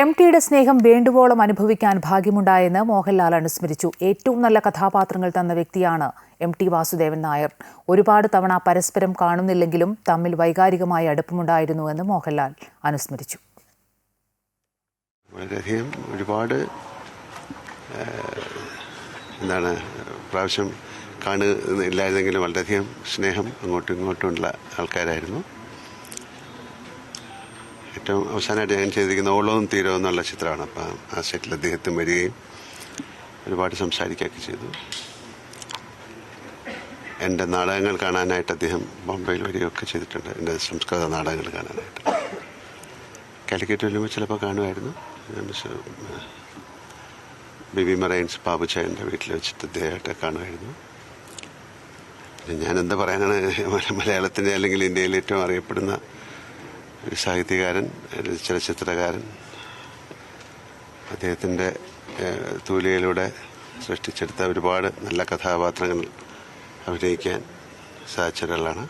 M ടിയുടെ സ്നേഹം വേണ്ടുവോളം അനുഭവിക്കാൻ ഭാഗ്യമുണ്ടായെന്ന് മോഹൻലാൽ അനുസ്മരിച്ചു. ഏറ്റവും നല്ല കഥാപാത്രങ്ങൾ തന്ന വ്യക്തിയാണ് എം ടി വാസുദേവൻ നായർ. ഒരുപാട് തവണ പരസ്പരം കാണുന്നില്ലെങ്കിലും തമ്മിൽ വൈകാരികമായ അടുപ്പമുണ്ടായിരുന്നുവെന്ന് മോഹൻലാൽ അനുസ്മരിച്ചു. വളരെയധികം ഒരുപാട് എന്താണ് പ്രാവശ്യം കാണുന്നില്ലായിരുന്നെങ്കിലും വളരെയധികം സ്നേഹം അങ്ങോട്ടും ഇങ്ങോട്ടുമുള്ള ആൾക്കാരായിരുന്നു. ഏറ്റവും അവസാനമായിട്ട് ഞാൻ ചെയ്തിരിക്കുന്ന ഓളവും തീരവും എന്നുള്ള ചിത്രമാണ്. അപ്പം ആ സെറ്റിൽ അദ്ദേഹത്തിന് വരികയും ഒരുപാട് സംസാരിക്കുകയൊക്കെ ചെയ്തു. എന്റെ നാടകങ്ങൾ കാണാനായിട്ട് അദ്ദേഹം ബോംബെയിൽ വരികയൊക്കെ ചെയ്തിട്ടുണ്ട്. എന്റെ സംസ്കൃത നാടകങ്ങൾ കാണാനായിട്ട്. കാലിക്കറ്റ് വരുമ്പോൾ ചിലപ്പോൾ കാണുമായിരുന്നു. ബേബി മറൈൻസ് ബാബുച്ചായന്റെ വീട്ടിൽ വെച്ചിട്ട് അദ്ദേഹമായിട്ട് കാണുമായിരുന്നു. ഞാൻ എന്താ പറയാനാണ് മല- മലയാളത്തിന്റെ അല്ലെങ്കിൽ ഇന്ത്യയിൽ ഏറ്റവും അറിയപ്പെടുന്ന ഒരു സാഹിത്യകാരൻ ഒരു ചലച്ചിത്രകാരൻ അദ്ദേഹത്തിന്റെ തൂലികയിലൂടെ സൃഷ്ടിച്ചെടുത്ത ഒരുപാട് നല്ല കഥാപാത്രങ്ങൾ അഭിനയിക്കാൻ സാധിച്ച ഒരാളാണ്